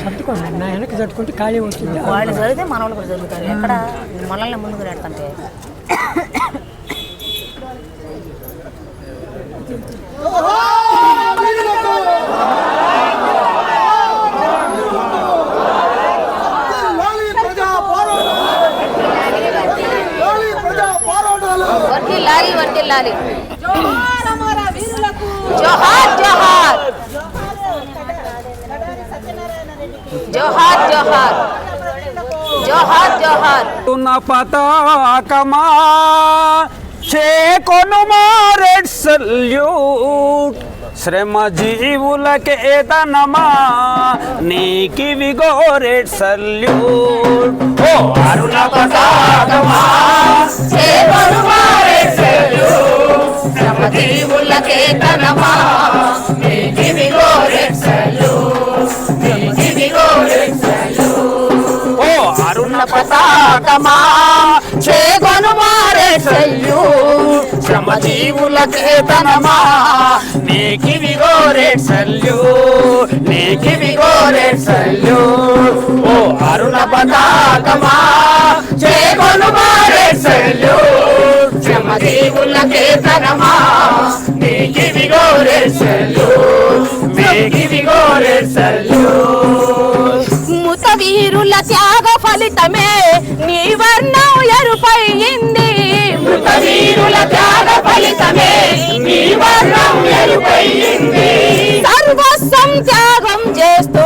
సర్దుకోండి నా వెనక్కి సర్దుకుంటే ఖాళీ వచ్చింది వాళ్ళు చదివితే మన వాళ్ళు కూడా చదువుతారు ఎక్కడ మనల్ని ముందుకు పెడతంటే లాలి ప్రజా పోరాటాలు లాలి ప్రజా పోరాటాలు వర్దిల్లాలి వర్దిల్లాలి జోహార్ అమర వీరులకు. జోహార్. జోహార్ జోహార్. జోహార్ జోహార్. ఉన్న పతాకమా? చేకొను రెడ్ సల్యూట్. శ్రమ జీవులకేతనమా నీకివిగో రెడ్ సల్యూట్. ఓ అరుణ పతాకమా? శ్రమజీవులకే తనమా? నీకివిగో పతాకమా చేగొను మారే సల్యూట్ శ్రమ జీవుల చేతనమా నీకివిగో రెడ్ సల్యూట్ నీకివిగో రెడ్ సల్యూట్ ఓ అరుణ పతాకమా? చేకొను మారే సల్యూట్ శ్రమ జీవులకేతనమా నీకివిగో రెడ్ సల్యూట్ నీకివిగో రెడ్ సల్యూట్ ముత వీరుల త్యాగ ఫలితమే. నీ వర్ణం ఎరుపయింది మృత వీరుల త్యాగ ఫలితమే. నీ వర్ణం ఎరుపయింది సర్వస్వం త్యాగం చేస్తూ.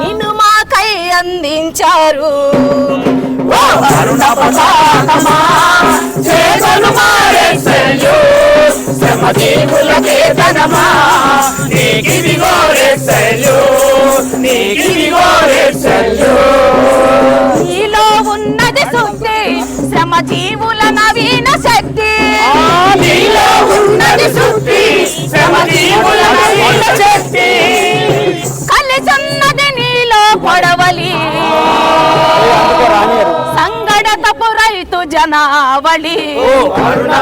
నిన్ను మాకై అందించారు. ఓ అరుణ పతాకమా నీలో ఉన్నది శుద్ధి శ్రమ జీవుల నవీన శక్తి. నీలో ఉన్నది శుద్ధి శ్రమ జీవుల నవీన శక్తి. కలిసున్నది నీలో పొడవలి. సంగడతపు రైతు జనావళి. అరుణ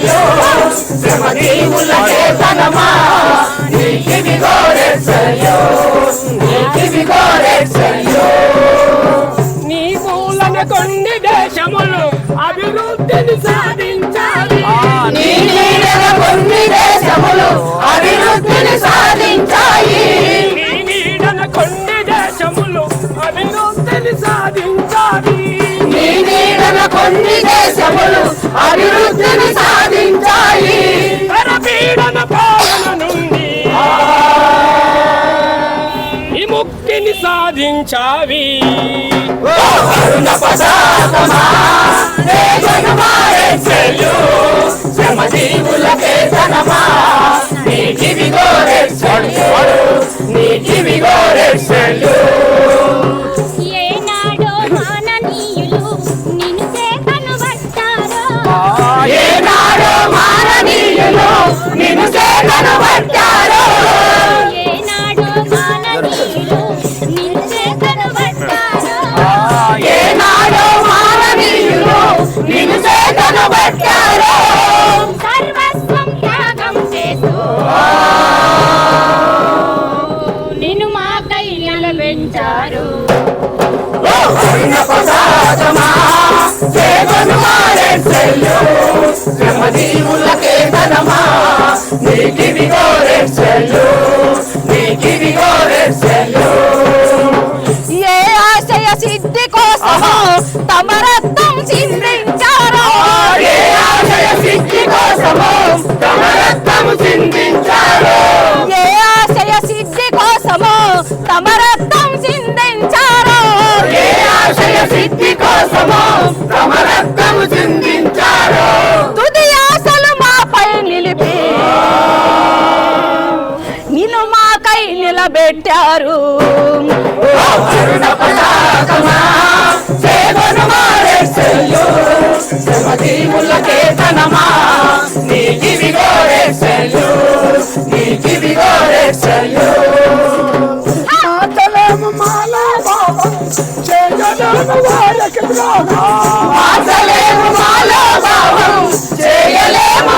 శ్రమదేవుల చేతనమా? సల్యూట్ శ్రమ జీవులకేతనమా సల్యూట్ ఏనాడో మాననీయులు నిన్ను చేతను పట్టారో? ఏనాడో మాననీయులు నిన్ను చేతను సల్యూట్ నీకివిగో రెడ్ సల్యూట్ ఏ ఆశయ సిద్ధి కోసము తమ పెట్టారు. చేయలేము మాలా భావం చేయలేము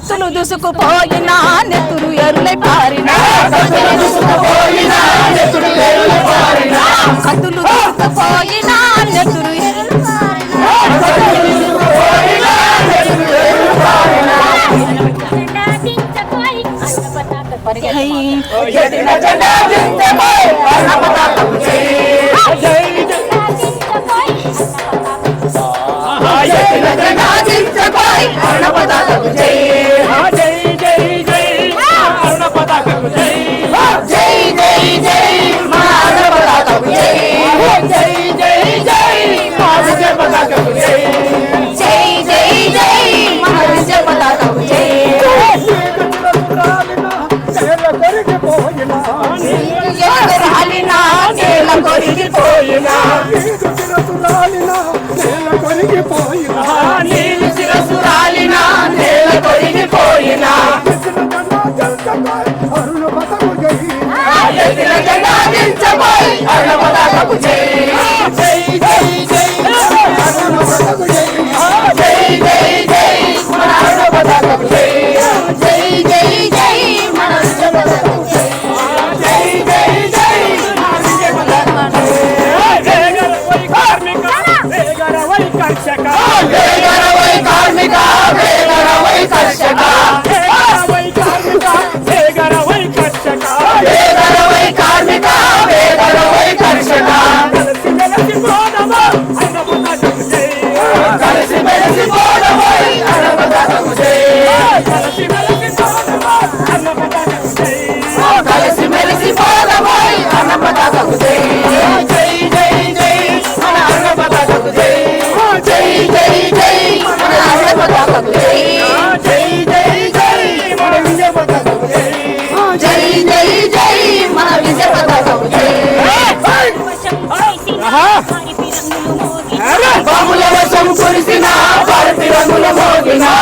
కత్తులు దూసుకుపోయినా నెత్తురు ఎరులై పారినా. కత్తులు దూసుకుపోయినా నెత్తురు పరిగెత్తి అరుణ పతకు జై అరుణ పతకు జై కలిసినా పరపిరముల మోగినా.